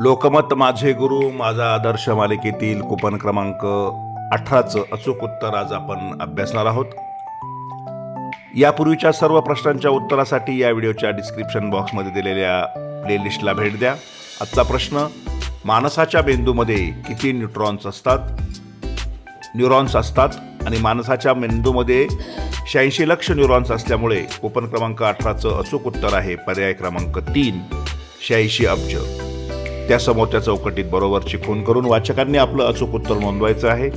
लोकमत माझे गुरु माझा आदर्श मालिकेतील कुपन क्रमांक अठराचं अचूक उत्तर आज आपण अभ्यासणार आहोत. यापूर्वीच्या सर्व प्रश्नांच्या उत्तरासाठी या व्हिडिओच्या डिस्क्रिप्शन बॉक्समध्ये दिलेल्या प्लेलिस्टला भेट द्या. आजचा प्रश्न मानसाच्या मेंदूमध्ये किती न्यूट्रॉन्स असतात? न्यूरॉन्स असतात आणि माणसाच्या मेंदूमध्ये शहाऐंशी लक्ष न्यूरॉन्स असल्यामुळे कुपन क्रमांक अठराचं अचूक उत्तर आहे. पर्याय क्रमांक तीन शहाऐंशी अब्ज. त्यासमोर त्या चौकटीत बरोबरची खून करून वाचकांनी आपलं अचूक उत्तर नोंदवायचं आहे.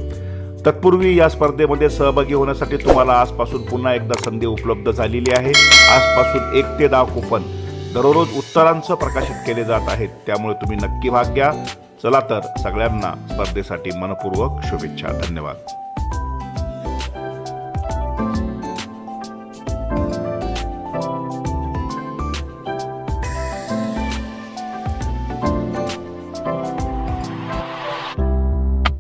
तत्पूर्वी या स्पर्धेमध्ये सहभागी होण्यासाठी तुम्हाला आजपासून पुन्हा एकदा संधी उपलब्ध झालेली आहे. आजपासून एक ते दहा कुपन दररोज उत्तरांचं प्रकाशित केले जात आहेत. त्यामुळे तुम्ही नक्की भाग घ्या. चला तर सगळ्यांना स्पर्धेसाठी मनपूर्वक शुभेच्छा. धन्यवाद.